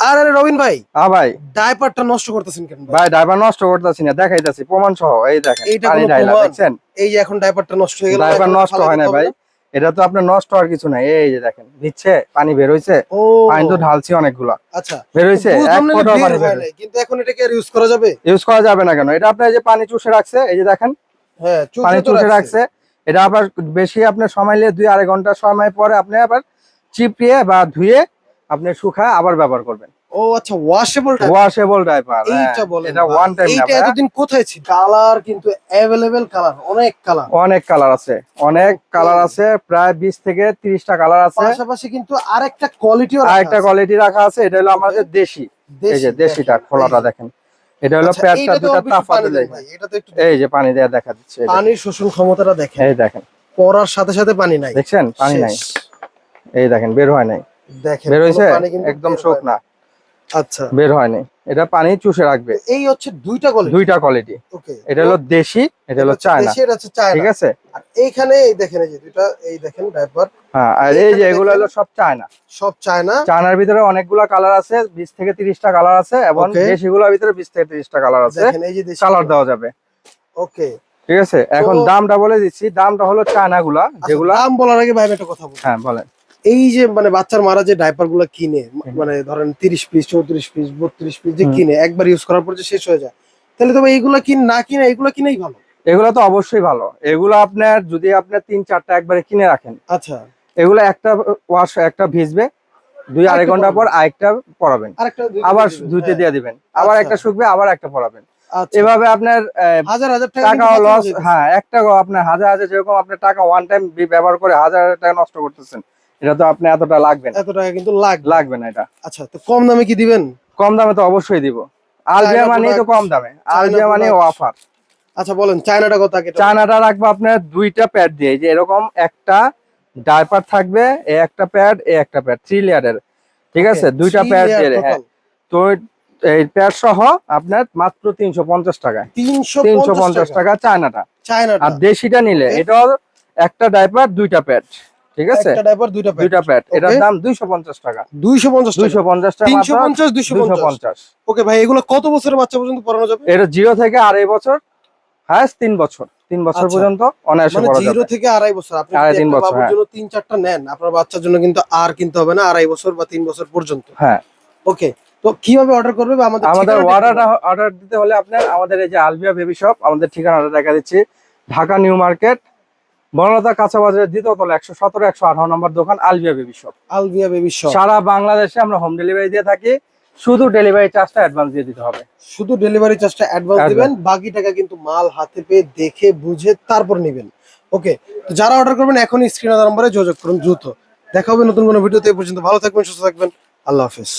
আর আরে রবিন ভাই হ্যাঁ ভাই। ডাইপারটা নষ্ট করতেছেন কেন ভাই? ভাই নষ্ট করতেছি না দেখাইতেছি প্রমাণ সহ এই দেখেন পানি কোনো দেখছেন? এই যে এখন ডাইপারটা নষ্ট হয়ে গেল ড্রাইভার নষ্ট হয় না ভাই। এটা তো আপনার নষ্ট হওয়ার কিছু নাই এই যে দেখেন দিচ্ছে পানি বের হইছে ও। পানি তো ঢালছি অনেকগুলা। আচ্ছা বের হইছে এক পানি বের কিন্তু এখন এটাকে আর ইউজ করা যাবে? ইউজ করা যাবে না কেন? এটা আপনার এই যে পানি চুষে রাখছে এই যে দেখেন হ্যাঁ পানি চুষে রাখছে। রাখছে এটা আবার বেশি আপনার সময় নিয়ে দুই আড়াই ঘণ্টা সময় পরে আপনি আবার চিপড়িয়ে বা ধুয়ে আপনি শুকায় আবার ব্যবহার করবেন। ও আচ্ছা ওয়াশেবল ওয়াশেবল ডাইপার এইটা বলেন এটা ওয়ান টাইম ভাইয়া। এতদিন কোথায় ছিল? কালার কিন্তু অ্যাভেলেবেল কালার অনেক কালার। অনেক কালার আছে অনেক কালার আছে প্রায় বিশ থেকে তিরিশটা কালার আছে। পাশাপাশি কিন্তু আরেকটা কোয়ালিটিও আর একটা কোয়ালিটি রাখা আছে এটা হলো আমাদের দেশি। এই যে দেশিটা খোলাটা দেখেন। এটা হলো প্যাডটা দুটা তাফাতে দেয় এটা তো একটু এই যে পানি দেয়া দেখা দিচ্ছে পানির শোষণ ক্ষমতাটা দেখেন। এই দেখেন। পড়ার সাথে সাথে পানি নাই। দেখছেন? পানি নাই। এই দেখেন বের হয় নাই। দেখেন বের কিন্তু একদম শোক না। আচ্ছা। বের হয় নাই এটা পানি চুষে রাখবে। এই হচ্ছে দুইটা কোয়ালিটি দুইটা কোয়ালিটি ওকে এটা হলো দেশি এটা হলো চায়না। আছে চায়না। ঠিক আছে? আর এইখানে এই দেখেন এই যে দুইটা এই দেখেন ডাইপার হ্যাঁ আর এই যে এগুলো হলো সব চায়না। সব চায়না। চায়নার ভিতরে অনেকগুলা কালার আছে বিশ থেকে তিরিশটা কালার আছে এবং. দেশিগুলোর ভিতরে বিশ থেকে তিরিশটা কালার আছে। দেখেন এই যে দেশি কালার দেওয়া যাবে। ওকে ঠিক আছে? এখন দামটা বলে দিচ্ছি। দামটা হলো চায়না গুলা যেগুলা দাম বলার আগে ভাই একটা কথা বলি। হ্যাঁ বলেন। এই যে মানে বাচ্চার মারা যে ডাইপারগুলো কিনে মানে ধরেন তিরিশ পিস চৌত্রিশ পিস বত্রিশ পিস যে কিনে একবার ইউজ করার পর যে শেষ হয়ে যায় তাহলে তো ভাই এইগুলা কিন না কিনে এইগুলা কিনেই ভালো। এগুলো তো অবশ্যই ভালো। এগুলো আপনার যদি আপনার তিন চারটা একবারে কিনে রাখেন আচ্ছা। এগুলো একটা ওয়াশ একটা ভিজবে দুই আড়াই ঘণ্টা পর আরেকটা পরাবেন। আবার ধুইতে হ্যাঁ। দিয়ে দিবেন। আবার আচ্ছা। একটা শুকবে আবার একটা পরাবেন। আচ্ছা। এভাবে আপনার হাজার হাজার টাকা লস হ্যাঁ একটা আপনার হাজার হাজার যেরকম আপনার টাকা ওয়ান টাইম ব্যবহার করে হাজার হাজার টাকা নষ্ট করতেছেন এটা তো আপনি এতটা লাগবে এত টাকা কিন্তু লাগবে। না এটা। আচ্ছা তো কম দামে কি দিবেন? কম দামে তো অবশ্যই দিব। আলবিয়া মানেই তো কম দামে। আলবিয়া মানে অফার আচ্ছা বলেন চায়নাটা কত চায়নাটা রাখব আপনার দুইটা প্যাড দিয়ে। যে এরকম একটা ডাইপার থাকবে এ একটা প্যাড এ একটা প্যাড থ্রি লেয়ারের ঠিক আছে? দুইটা প্যাড দিয়ে হ্যাঁ তো এই প্যাড সহ আপনার মাত্র তিনশো পঞ্চাশ টাকায়। তিনশো পঞ্চাশ টাকা। চায়নাটা। চায়নাটা। আর দেশিটা নিলে. এটাও একটা ডাইপার দুইটা প্যাড ঠিক আছে? একটা ডাইপার দুইটা প্যাড দুইটা প্যাড এটার দাম দুইশো পঞ্চাশ টাকা। দুইশো পঞ্চাশ দুইশো পঞ্চাশ টাকা তিনশো পঞ্চাশ দুইশো দুইশো পঞ্চাশ। পঞ্চাশ ওকে ভাই এগুলো কত বছরের বাচ্চা পর্যন্ত পড়ানো যাবে? এটা জিরো থেকে আড়াই বছর হায়েস্ট তিন বছর। তিন বছর আচ্ছা। পর্যন্ত অনায়াসে মানে পড়া জিরো যাবে। থেকে আড়াই বছর। আপনি যদি তিন বছর, বাবুর হ্যাঁ। জন্য তিন চারটা নেন আপনার বাচ্চার জন্য কিন্তু আর কিনতে হবে না আড়াই বছর বা তিন বছর পর্যন্ত। হ্যাঁ। ওকে তো কীভাবে অর্ডার করবে আমাদের আমাদের ঠিকানাটা অর্ডার অর্ডার দিতে হলে আপনার আমাদের এই যে আলবিয়া বেবি শপ আমাদের ঠিকানাটা দেখা দিচ্ছি। ঢাকা নিউ মার্কেট বনলতা কাঁচা বাজারের দ্বিতীয় তলা একশো সতেরো একশো আঠারো নম্বর দোকান Albia baby shop. Albia baby shop. সারা বাংলাদেশে আমরা হোম ডেলিভারি দিয়ে থাকি শুধু ডেলিভারি চার্জটা অ্যাডভান্স দিয়ে দিতে হবে। শুধু ডেলিভারি চার্জটা অ্যাডভান্স দিবেন বাকি টাকা কিন্তু মাল হাতে পেয়ে দেখে বুঝে তারপর নেবেন। ওকে তো যারা অর্ডার করবেন এখনই স্ক্রিনে নম্বরে যোগাযোগ করুন দ্রুত। দেখা হবে নতুন কোনো ভিডিওতে পর্যন্ত ভালো থাকবেন সুস্থ থাকবেন। আল্লাহ হাফেজ।